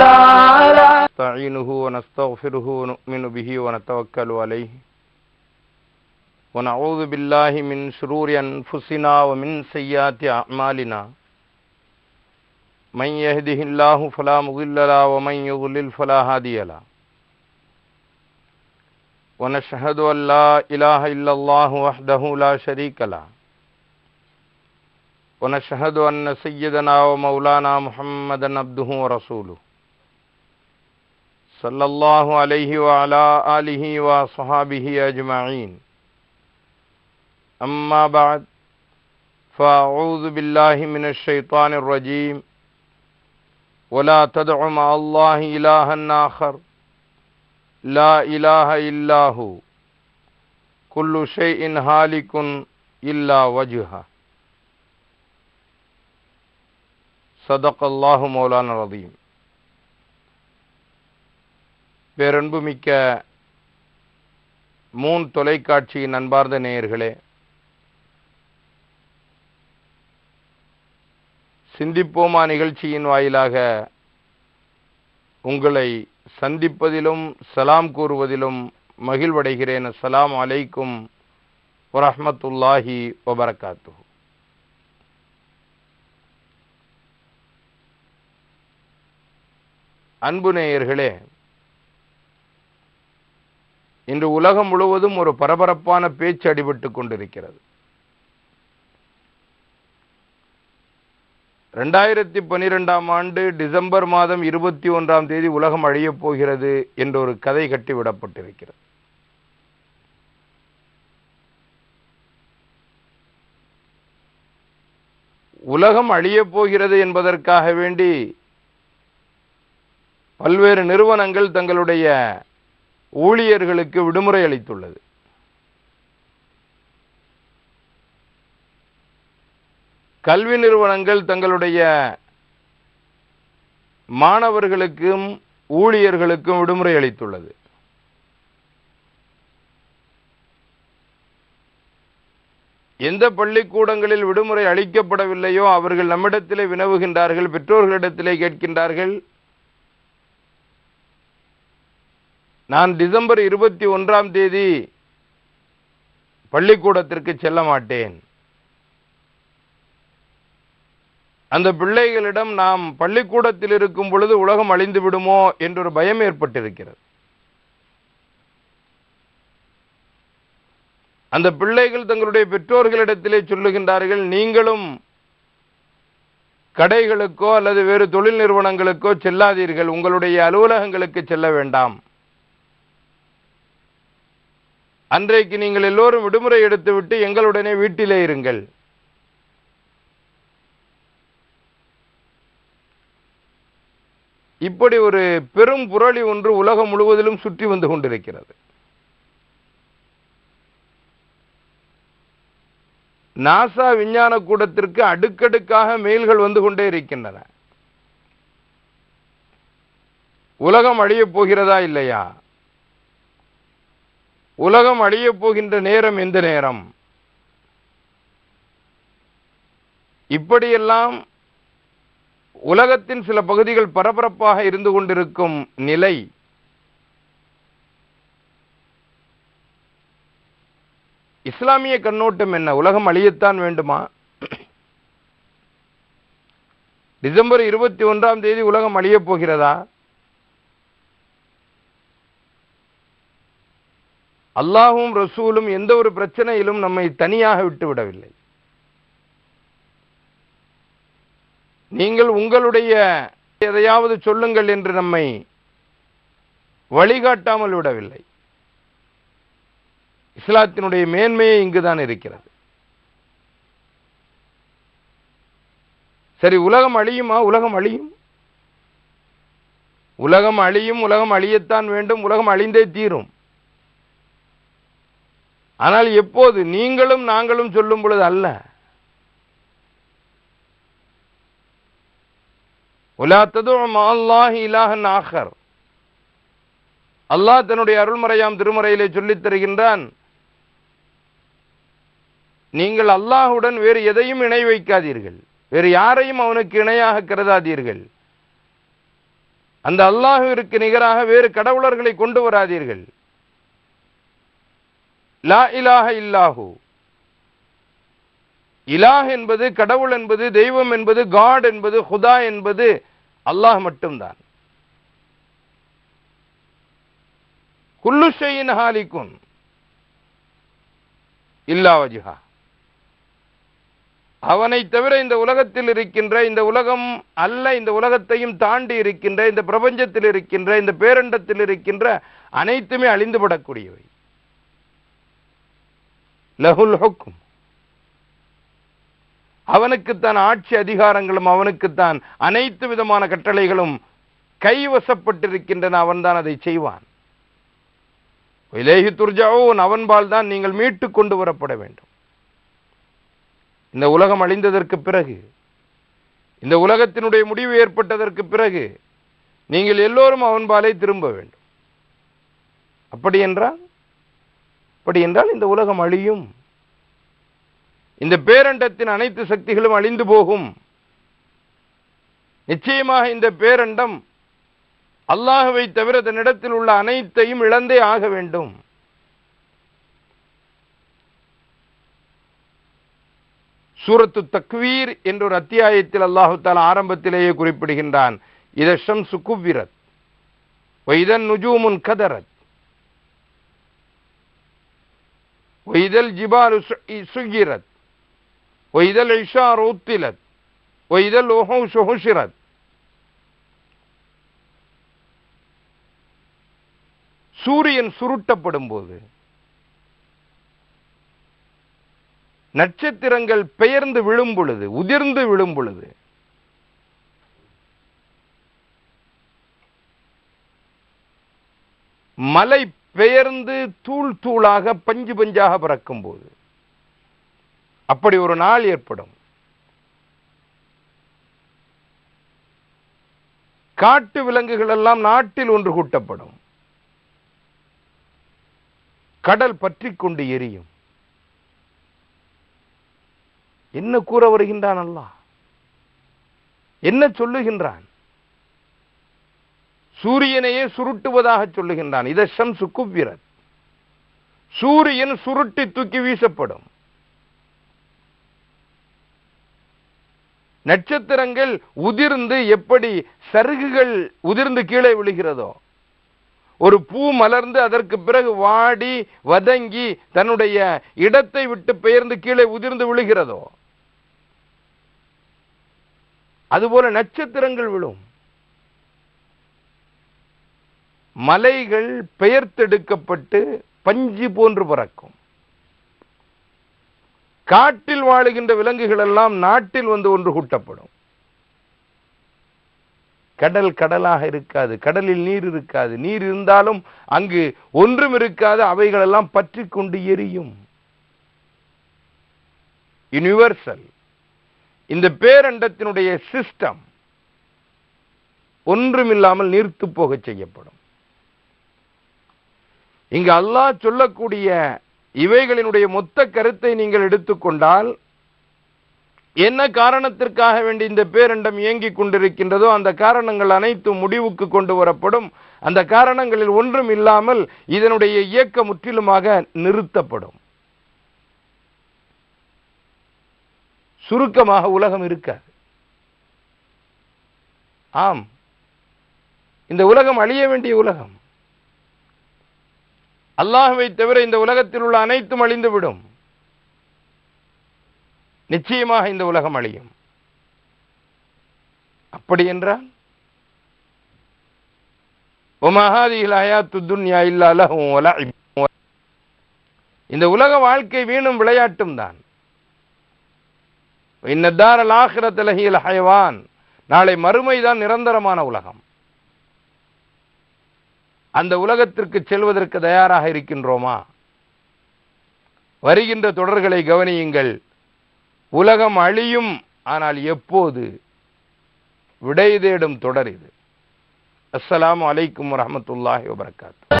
دارا نستعينه ونستغفره ونؤمن به ونتوكل عليه. ونعوذ بالله من شرور أنفسنا ومن سيئات أعمالنا. من يهده الله فلا مضل له ومن يضلل فلا هادي له. ونشهد أن لا إله إلا الله وحده لا شريك له. ونشهد أن سيدنا ومولانا محمدا عبده ورسوله. صلى الله عليه وعلى آله وصحابه أجمعين. أما بعد، فأعوذ بالله من الشيطان الرجيم. ولا تدع مع الله إلها آخر. لا إله إلا هو. كل شيء هالك إلا وجهه. சதக் அல்லாஹு மௌலான ரதீம் பேரன்புமிக்க மூன் தொலைக்காட்சியின் அன்பார்ந்த நேயர்களே சிந்திப்போமா நிகழ்ச்சியின் வாயிலாக உங்களை சந்திப்பதிலும் சலாம் கூறுவதிலும் மகிழ்வடைகிறேன். அஸ்லாம் அலைக்கும் வரமத்துல்லாஹி வபரகாத்து அன்பு நேயர்களே இன்று உலகம் முழுவதும் ஒரு பரபரப்பான பேச்சு அடிபட்டு கொண்டிருக்கிறது. ரெண்டாயிரத்தி பனிரெண்டாம் ஆண்டு டிசம்பர் மாதம் இருபத்தி ஒன்றாம் தேதி உலகம் அழியப் போகிறது என்ற ஒரு கதை கட்டிவிடப்பட்டிருக்கிறது உலகம் அழியப் போகிறது என்பதற்காக வேண்டி பல்வேறு நிறுவனங்கள் தங்களுடைய ஊழியர்களுக்கு விடுமுறை அளித்துள்ளது. கல்வி நிறுவனங்கள் தங்களுடைய மாணவர்களுக்கும் ஊழியர்களுக்கும் விடுமுறை அளித்துள்ளது. எந்த பள்ளிக்கூடங்களில் விடுமுறை அளிக்கப்படவில்லையோ அவர்கள் நம்மிடத்திலே வினவுகின்றார்கள் பெற்றோர்களிடத்திலே கேட்கின்றார்கள் நான் டிசம்பர் இருபத்தி ஒன்றாம் தேதி பள்ளிக்கூடத்திற்கு செல்ல மாட்டேன். அந்த பிள்ளைகளிடம் நாம் பள்ளிக்கூடத்தில் இருக்கும் பொழுது உலகம் அழிந்து விடுமோ என்றொரு பயம் ஏற்பட்டிருக்கிறது. அந்த பிள்ளைகள் தங்களுடைய பெற்றோர்களிடத்திலே சொல்லுகின்றார்கள் நீங்களும் கடைகளுக்கோ அல்லது வேறு தொழில் நிறுவனங்களுக்கோ செல்லாதீர்கள். உங்களுடைய அலுவலகங்களுக்கு செல்ல வேண்டாம். அன்றைக்கு நீங்கள் எல்லோரும் விடுமுறை எடுத்துவிட்டு எங்களுடனே வீட்டிலே இருங்கள். இப்படி ஒரு பெரும் புரளி ஒன்று உலகம் முழுவதிலும் சுற்றி வந்து கொண்டிருக்கிறது. நாசா விஞ்ஞான கூடத்திற்கு அடுக்கடுக்காக மெயில்கள் வந்து கொண்டே இருக்கின்றன. உலகம் அழியப் போகிறதா இல்லையா? உலகம் அழியப் போகின்ற நேரம் எந்த நேரம்? இப்படியெல்லாம் உலகத்தின் சில பகுதிகள் பரபரப்பாக இருந்து கொண்டிருக்கும் நிலை இஸ்லாமிய கண்ணோட்டம் என்ன? உலகம் அழியத்தான் வேண்டுமா? டிசம்பர் இருபத்தி ஒன்றாம் தேதி உலகம் அழியப் போகிறதா? அல்லாஹும் ரசூலும் எந்த ஒரு பிரச்சனையிலும் நம்மை தனியாக விட்டு விடவில்லை நீங்கள் உங்களுடைய எதையாவது சொல்லுங்கள் என்று நம்மை வழிகாட்டாமல் விடவில்லை. இஸ்லாத்தினுடைய மேன்மையே இங்குதான் இருக்கிறது. சரி உலகம் அழியுமா? உலகம் அழியும். உலகம் அழியும் உலகம் அழியத்தான் வேண்டும் உலகம் அழிந்தே தீரும். ஆனால் எப்போது நீங்களும் நாங்களும் சொல்லும் பொழுது அல்ல. ஆகர் ஆஹர். அல்லாஹ் தன்னுடைய அருள்மறையாம் திருமறையிலே சொல்லித் தருகின்றான் நீங்கள் அல்லாஹுடன் வேறு எதையும் இணை வைக்காதீர்கள். வேறு யாரையும் அவனுக்கு இணையாக கருதாதீர்கள். அந்த அல்லாஹுவிற்கு நிகராக வேறு கடவுளர்களை கொண்டு வராதீர்கள். லா இலாக இல்லாஹு. இலாஹ் என்பது கடவுள் என்பது தெய்வம் என்பது காட் என்பது ஹுதா என்பது அல்லாஹ் மட்டும்தான். குல்லுஷையின் ஹாலிக்கும் இல்லா வஜுஹா. அவனை தவிர இந்த உலகத்தில் இருக்கின்ற இந்த உலகம் அல்ல இந்த உலகத்தையும் தாண்டி இருக்கின்ற இந்த பிரபஞ்சத்தில் இருக்கின்ற இந்த பேரண்டத்தில் இருக்கின்ற அனைத்துமே அழிந்துபடக்கூடியவை லஹுல் ஹுக்கும். அவனுக்குத்தான் ஆட்சி அதிகாரங்களும் அவனுக்குத்தான் அனைத்து விதமான கட்டளைகளும் கைவசப்பட்டிருக்கின்றன அவன்தான் அதை செய்வான். இலேஹி துர்ஜாவோன் அவன்பால் தான் நீங்கள் மீட்டு கொண்டு வரப்பட வேண்டும். இந்த உலகம் அழிந்ததற்கு பிறகு இந்த உலகத்தினுடைய முடிவு ஏற்பட்டதற்கு பிறகு நீங்கள் எல்லோரும் அவன்பாலே திரும்ப வேண்டும். அப்படி என்றால் அப்படி என்றால் இந்த உலகம் அழியும். இந்த பேரண்டத்தின் அனைத்து சக்திகளும் அழிந்து போகும். நிச்சயமாக இந்த பேரண்டம் அல்லாஹுவை தவிர தன்னிடத்தில் உள்ள அனைத்தையும் இழந்தே ஆக வேண்டும். சூரத்து தக்வீர் என்ற ஒரு அத்தியாயத்தில் அல்லாஹு தாலா ஆரம்பத்திலேயே குறிப்பிடுகின்றான். இதம் சுக்குவிரத் இதன் நுஜூமுன் கதரத் வைதல் ஜிபாலு சுகிரத் வைதல் இஷார் உத்திலத் வைதல் ஒஹூஷு ஹுஷிரத் சூரியன் சுருட்டப்படும் போது நட்சத்திரங்கள் பெயர்ந்து விழும் பொழுது உதிர்ந்து விழும் பொழுது மலை பெயர்ந்து தூள் தூளாக பஞ்சு பஞ்சாக பறக்கும் போது அப்படி ஒரு நாள் ஏற்படும். காட்டு விலங்குகள் எல்லாம் நாட்டில் ஒன்று கூட்டப்படும். கடல் பற்றி கொண்டு எரியும். என்ன கூற வருகின்றான் அல்லாஹ்? என்ன சொல்லுகின்றான்? சூரியனையே சுருட்டுவதாக சொல்லுகின்றான். இத ஷம்சு குவ்விரத் சூரியன் சுருட்டி தூக்கி வீசப்படும். நட்சத்திரங்கள் உதிர்ந்து எப்படி சருகுகள் உதிர்ந்து கீழே விழுகிறதோ ஒரு பூ மலர்ந்து அதற்கு பிறகு வாடி வதங்கி தன்னுடைய இடத்தை விட்டு பெயர்ந்து கீழே உதிர்ந்து விழுகிறதோ அதுபோல நட்சத்திரங்கள் விழும். மலைகள் பெயர்த்தெடுக்கப்பட்டு பஞ்சு போன்று பறக்கும். காட்டில் வாழுகின்ற விலங்குகள் எல்லாம் நாட்டில் வந்து ஒன்று கூட்டப்படும். கடல் கடலாக இருக்காது கடலில் நீர் இருக்காது. நீர் இருந்தாலும் அங்கு ஒன்றும் இருக்காது அவைகளெல்லாம் பற்றி கொண்டு எரியும். யுனிவர்சல் இந்த பேரண்டத்தினுடைய சிஸ்டம் ஒன்றுமில்லாமல் நீர்த்து போக செய்யப்படும். இங்கு அல்லாஹ் சொல்லக்கூடிய இவைகளினுடைய மொத்த கருத்தை நீங்கள் எடுத்துக்கொண்டால் என்ன காரணத்திற்காக வேண்டி இந்த பேரண்டம் இயங்கிக் கொண்டிருக்கின்றதோ அந்த காரணங்கள் அனைத்தும் முடிவுக்கு கொண்டு வரப்படும். அந்த காரணங்களில் ஒன்றும் இல்லாமல் இதனுடைய இயக்கம் முற்றிலுமாக நிறுத்தப்படும். சுருக்கமாக உலகம் இருக்காது. ஆம். இந்த உலகம் அழிய வேண்டிய உலகம். அல்லாஹுவை தவிர இந்த உலகத்தில் உள்ள அனைத்தும் அழிந்துவிடும். நிச்சயமாக இந்த உலகம் அழியும். அப்படி என்றால் இந்த உலக வாழ்க்கை வீணும் விளையாட்டும் தான். ஹயவான் நாளை மறுமைதான் நிரந்தரமான உலகம். அந்த உலகத்திற்கு செல்வதற்கு தயாராக இருக்கின்றோமா? வருகின்ற தொடர்களை கவனியுங்கள். உலகம் அழியும் ஆனால் எப்போது? விடை தேடும் தொடர் இது. அஸ்லாம் அலைக்கும் வரமத்துல்லாஹி வபரகாத்து.